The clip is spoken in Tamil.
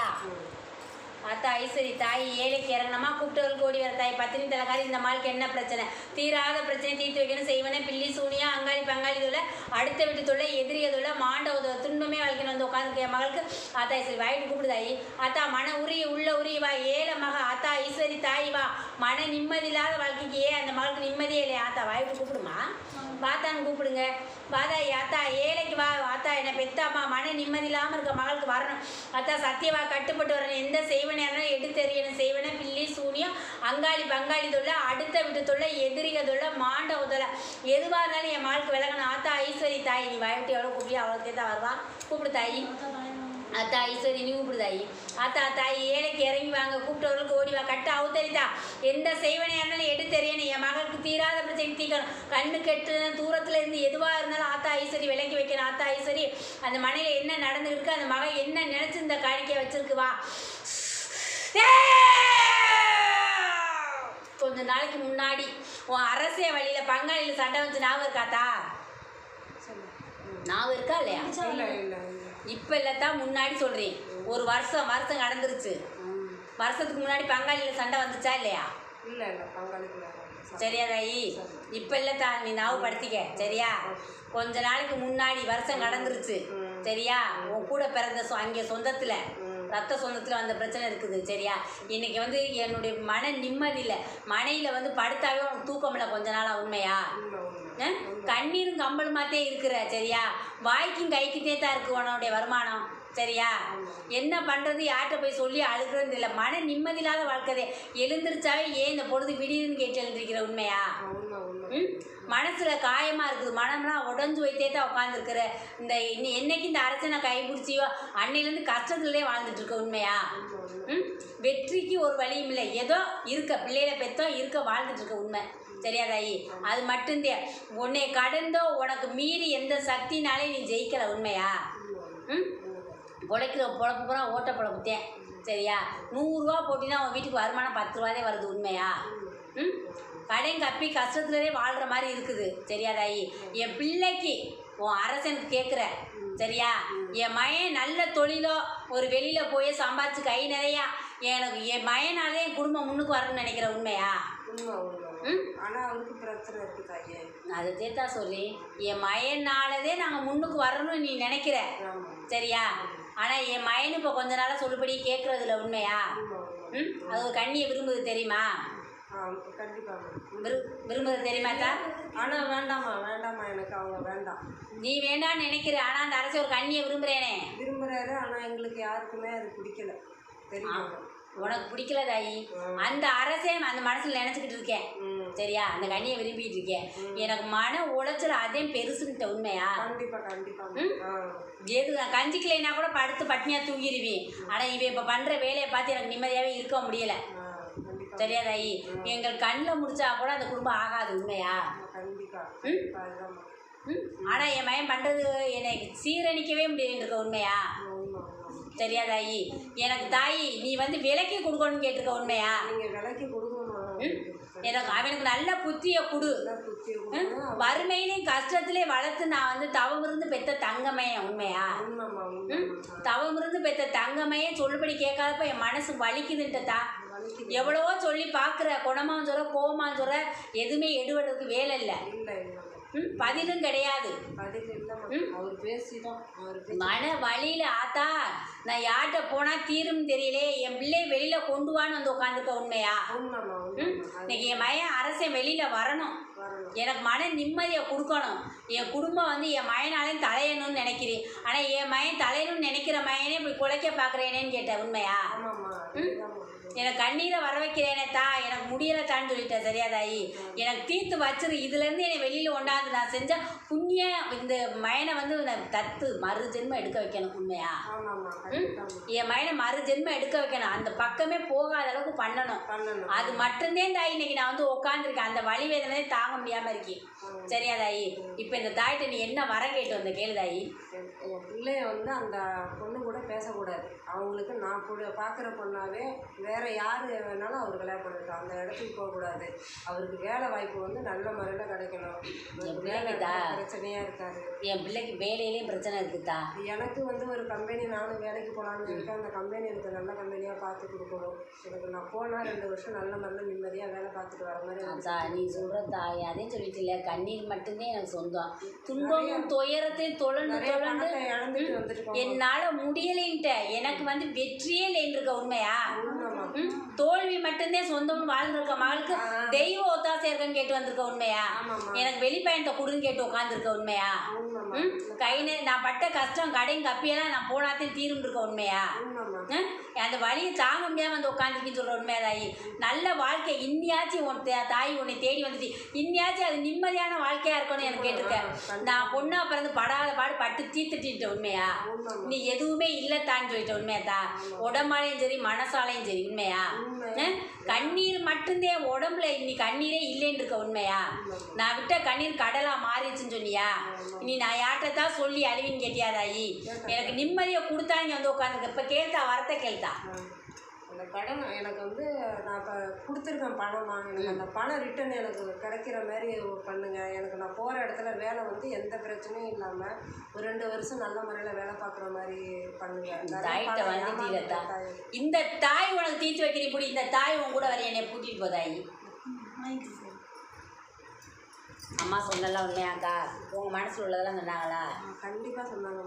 இருக்கா அத்தா ஐஸ்வரி தாய் ஏழைக்கு இறங்கணுமா கூப்பிட்டவள் கோடி வர தாய் பத்தினி தலைக்காரி இந்த மாளுக்கு என்ன பிரச்சனை? தீராத பிரச்சனை தீர்த்து வைக்கணும் செய்வனே பில்லி சூனியா அங்காளி பங்காளி தொல்லை அடுத்த வீட்டு தொல்லை எதிரிய தொல்லை மாண்ட உதவ துன்பமே வாழ்க்கையில் வந்து உட்காந்து என் மகளுக்கு. அத்தா ஐஸ்வரி வாயிட்டு கூப்பிடுதாயி அத்தா மன உரி உள்ள உரி வா ஏழை மக அத்தா ஐஸ்வரி தாய் வா. மன நிம்மதி இல்லாத வாழ்க்கைக்கு ஏன் அந்த மகளுக்கு நிம்மதியே இல்லையா? ஆத்தா வாயிட்டு கூப்பிடுமா? பாத்தான்னு கூப்பிடுங்க. பாதா அத்தா ஏழைக்கு வா. அத்தா என்னை பெத்தாமா மன நிம்மதி இல்லாமல் இருக்க மகளுக்கு வரணும். அத்தா சத்தியவா கட்டுப்பட்டு வரணும். எந்த செய்வன இருந்தாலும் எடுத்து தெரியணும் செய்வனே பில்லி சூனியம் அங்காளி பங்காளி தொல்லை அடுத்த விட்டு தொல்லை எதிரிக தொல்லை மாண்ட தொல்லை. எதுவாக இருந்தாலும் என் மாளுக்கு விலகணும் ஆத்தா ஐஸ்வரி தாய் நீ வாய்ட்டு எவ்வளோ கூப்பிடி அவ்வளோக்கே தான் வருவா. கூப்பிடு தாயி. அத்தா ஐஸ்வரி நீ கூப்பிடுதாயி அத்தா தாய் ஏழைக்கு இறங்கி வாங்க. கூப்பிட்டவர்களுக்கு ஓடி வா. கட்ட அவுத்தரிதா எந்த செய்வனையாக இருந்தாலும் எடுத்து தெரியணும் என் மகளுக்கு தீராத பிரச்சனை தீக்கணும். கண்ணு கெட்டு தூரத்தில் இருந்து எதுவாக இருந்தாலும் ஆத்தா ஐஸ்வரி விலக்கி வைக்கணும். ஆத்தா ஐஸ்வரி அந்த மனையில் என்ன நடந்துருக்கு அந்த மகன் என்ன நினச்சி இந்த காணிக்கையை வச்சிருக்கு வா. கொஞ்ச நாளைக்கு முன்னாடி உன் அரசியல் வழியில பங்காளியில சண்டை வந்து ஞாபகம் இருக்காத்தா? ஞாபகம் இருக்கா இல்லையா? இல்லை இப்போ இல்லை தான் முன்னாடி சொல்கிறேன் ஒரு வருஷம் வருஷம் கடந்துருச்சு. வருஷத்துக்கு முன்னாடி பங்காளியில் சண்டை வந்துச்சா இல்லையா? சரியா தாயி. இப்போ இல்லைத்தா நீ ஞாபகப்படுத்திக்க. சரியா? கொஞ்ச நாளைக்கு முன்னாடி வருஷம் கடந்துருச்சு. சரியா? உன் கூட பிறந்த சொ அங்கே சொந்தத்தில். ரத்த சொந்தத்தில் வந்த பிரச்சனை இருக்குது சரியா? இன்னைக்கு வந்து என்னுடைய மன நிம்மதி இல்லை. மனையில் வந்து படுத்தாவே உனக்கு தூக்கம் இல்லை கொஞ்ச நாளாக உண்மையா? கண்ணீரும் கம்பளுமாத்தே இருக்கிற சரியா? வாய்க்கும் கைக்குத்தே தான் இருக்கு உன்னுடைய வருமானம். சரியா? என்ன பண்ணுறது யார்கிட்ட போய் சொல்லி அழுகிறது இல்லை மன நிம்மதி இல்லாத வாழ்க்கை. எழுந்திருச்சாவே ஏன் இந்த பொழுது விடியுதுன்னு கேட்டு எழுந்திருக்கிற உண்மையா? மனசுல காயமா இருக்குது. மனம்லாம் உடஞ்சு வைத்தே தான் உட்காந்துருக்குற இந்த என்னைக்கு இந்த அரசனை கைப்பிடிச்சியோ அன்னையிலேருந்து கஷ்டத்துலேயே வாழ்ந்துட்டு இருக்க உண்மையா ம்? வெற்றிக்கு ஒரு வழியும் இல்லை. ஏதோ இருக்க பிள்ளைகளை பெத்தோம் இருக்க வாழ்ந்துட்டு இருக்க உண்மை. சரியா தாயி? அது மட்டும்தான் உன்னை கடந்தோ உனக்கு மீறி எந்த சக்தினாலே நீ ஜெயிக்கல உண்மையா? ம்? பொழைக்கிற பொழப்பு பூரா ஓட்ட பொழப்புத்தேன் சரியா? நூறுரூவா போட்டினா உன் வீட்டுக்கு வருமானம் பத்து ரூபாதே வருது உண்மையா? ம்? கடையும் கப்பி கஷ்டத்துலவே வாழ்கிற மாதிரி இருக்குது. சரியா தாயி? என் பிள்ளைக்கு உன் அரசனுக்கு கேட்குற சரியா? என் மயன் நல்ல தொழிலோ ஒரு வெளியில் போய் சம்பாதிச்சு கை நிறையா. எனக்கு என் மயனாலே என் குடும்பம் முன்னுக்கு வரணும்னு நினைக்கிற உண்மையா? அதை தேத்தா சொல்லி. என் மயனாலதே நாங்கள் முன்னுக்கு வரணும்னு நீ நினைக்கிற. சரியா? ஆனால் என் மயனு இப்போ கொஞ்ச நாளாக சொல்லுபடி கேட்குறதுல உண்மையா? உண்மை உண்மை ம் அது ஒரு கண்ணியை விரும்புது தெரியுமா? விரு விரும்புறது தெரியுமா தா ஆனால் வேண்டாம்மா வேண்டாம்மா எனக்கு அவங்க வேண்டாம். நீ வேண்டாம்னு நினைக்கிற ஆனால் அந்த அரசு ஒரு கண்ணியை விரும்புகிறேனே விரும்புகிறாரு ஆனால் எங்களுக்கு யாருக்குமே அது பிடிக்கல. தெரியுமா உனக்கு பிடிக்கல தாயி. அந்த அரசே அந்த மனசில் நினச்சிக்கிட்டு இருக்கேன். சரியா? அந்த கண்ணியை விரும்பிட்டு இருக்கேன். எனக்கு மன உளைச்சல் அதே பெருசுன்ட்ட உண்மையா? கண்டிப்பாக ஆ. எது கஞ்சிக்கலைன்னா கூட படுத்து பட்னியாக தூங்கிடுவேன் ஆனால் இவன் இப்போ பண்ணுற வேலையை பார்த்து எனக்கு நிம்மதியாகவே இருக்க முடியல. சரியா தாயி? எங்கள் கண்ணில் முடிச்சா கூட அந்த குடும்பம் ஆகாது உண்மையா? ஆனால் என் மகன் பண்ணுறது என்னை சீரணிக்கவே முடியல இருக்க உண்மையா? உண்மை உண்மை சரியா தாயி? எனக்கு தாயி நீ வந்து விலைக்கு கொடுக்கணும்னு கேட்டிருக்க உண்மையா? நீங்கள் விலைக்கு கொடுக்கணுமா. எனக்கு அவனுக்கு நல்ல புத்தியை கொடு? வறுமையிலையும் கஷ்டத்திலையும் வளர்த்து நான் வந்து தவம் இருந்து பெத்த தங்கமே உண்மையா? தவம் இருந்து பெத்த தங்கமையே சொல்லுபடி கேட்காதப்ப என் மனசு வலிக்குதுன்ட்டதா? வலிக்குது. எவ்வளவோ சொல்லி பார்க்குற குணமாவும் சொல்ற கோவமாவும் சொல்ற எதுவுமே எடுபடுறதுக்கு வேலை இல்லை. பதிலும் கிடையாது. மன வழியில் ஆத்தா நான் யார்கிட்ட போனால் தீரும் தெரியலே. என் பிள்ளை வெளியில் கொண்டு வான்னு வந்து உட்காந்துருக்க உண்மையா? இன்னைக்கு என் மயன் அரசன் வெளியில் வரணும். எனக்கு மன நிம்மதியை கொடுக்கணும். என் குடும்பம் வந்து என் மயனாலையும் தலையணும்னு நினைக்கிறேன். ஆனால் என் மயன் தலையணும்னு நினைக்கிற மயனே இப்படி குலைக்க பார்க்குறேனேன்னு கேட்டேன் உண்மையா? எனக்கு கண்ணீரை வர வைக்கிறேனே தா. எனக்கு முடியல தான்னு சொல்லிட்டேன் சரியா தாயி? எனக்கு தீர்த்து வச்சிரு. இதுலேருந்து என்னை வெளியில் கொண்டாந்து நான் செஞ்ச புண்ணிய இந்த மயனை வந்து நான் தத்து மறு ஜென்மம் எடுக்க வைக்கணும் உண்மையா? என் மயனை மறு ஜென்மம் எடுக்க வைக்கணும். அந்த பக்கமே போகாத அளவுக்கு பண்ணணும். அது மட்டும்தான் தாயி இன்னைக்கு நான் வந்து உட்காந்துருக்கேன் அந்த வலி வேதனை தாங்க முடியாமல் இருக்கேன் சரியா தாயி? இப்போ இந்த தாயிட்ட நீ என்ன வர கேட்டு வந்த கேளு தாயி. என் பிள்ளைய வந்து அந்த பொண்ணு கூட பேசக்கூடாது. அவங்களுக்கு நான் கூட பார்க்குற பொண்ணாவே வேற யார் வேணாலும் அவர் கல்யாணம் பண்ணிருக்கலாம் அந்த இடத்துக்கு போகக்கூடாது அவருக்கு வேலை வாய்ப்பு வந்து நல்ல முறையில் கிடைக்கணும். வேலை? பிரச்சனையாக இருக்காது. என் பிள்ளைக்கு வேலையிலேயும் பிரச்சனை இருக்குதா? எனக்கு வந்து ஒரு கம்பெனி நானும் வேலைக்கு போகலான்னு இருக்கேன். அந்த கம்பெனி எனக்கு நல்ல கம்பெனியாக பார்த்து கொடுக்கணும். எனக்கு நான் போனால் ரெண்டு வருஷம் நல்ல முறையில் நிம்மதியாக வேலை பார்த்துட்டு வர மாதிரி அதான் நீ சொல்ற தாய். அதே சொல்லிட்டு இல்லையா கண்ணீர் மட்டும்தான் எனக்கு சொந்தம். துன்பமும் துயரத்தையும் தொழண்டு நிறைய என்னால முடியலைன்ட்ட. எனக்கு வந்து வெற்றியே இல்லைன்னு இருக்க உண்மையா? தோல்வி மட்டும்தான் சொந்தம்னு வாழ்ந்திருக்க மகளுக்கு தெய்வ ஒத்தாசை இருக்குன்னு கேட்டு வந்திருக்க உண்மையா. எனக்கு வெளிப்பயணத்தை கொடுன்னு கேட்டு உட்காந்துருக்க உண்மையா? கை நான் பட்ட கஷ்டம் கடையும் கப்பியெல்லாம் நான் போனாத்தையும் தீரும் இருக்க உண்மையா? அந்த வழியை தாங்க முடியாம வந்து உட்காந்துருக்கீன்னு சொல்ற உண்மையா தாயி? நல்ல வாழ்க்கை இன்னியாச்சும் உன் தாய் உன்னை தேடி வந்துட்டு இன்னியாச்சும் அது நிம்மதியான வாழ்க்கையா இருக்கணும்னு எனக்கு கேட்டிருக்கேன் நான் பொண்ணா பிறந்து படாத பாடு பட்டு தீத்துட்டு உண்மையா? நீ எதுவுமே இல்லத்தான்னு சொல்லிட்ட உண்மையாத்தா? உடம்பாலையும் சரி மனசாலையும் சரி உண்மையா? கண்ணீர் மட்டும்தான் உடம்புல இன்னி கண்ணீரே இல்லைன்னு இருக்க உண்மையா? நான் விட்ட கண்ணீர் கடலா மாறிடுச்சுன்னு சொன்னியா? நீ நான் யார்கிட்ட தான் சொல்லி அழுவின்னு கேட்டியா தாயி எனக்கு நிம்மதியை கொடுத்தா நீ வந்து உட்காந்துருக்க இப்போ கேள்த்தா வரத்த கேள்த்தா கடன் எனக்கு வந்து நான் இப்போ கொடுத்துருக்கேன் பணமா எனக்கு அந்த பணம் ரிட்டர்ன் எனக்கு கிடைக்கிற மாதிரி பண்ணுங்க. எனக்கு நான் போகிற இடத்துல வேலை வந்து எந்த பிரச்சனையும் இல்லாமல் ஒரு ரெண்டு வருஷம் நல்ல முறையில் வேலை பார்க்குற மாதிரி பண்ணுங்க. இந்த தாய் உனக்கு தீர்த்து வைக்கிற இப்படி இந்த தாய் உன் கூட வர என்னை கூட்டிட்டு போ தாயி. அம்மா சொன்னலாம் உண்மையாக்கா? உங்க மனசுல உள்ளதெல்லாம் சொன்னாங்களா? கண்டிப்பாக சொன்னாங்க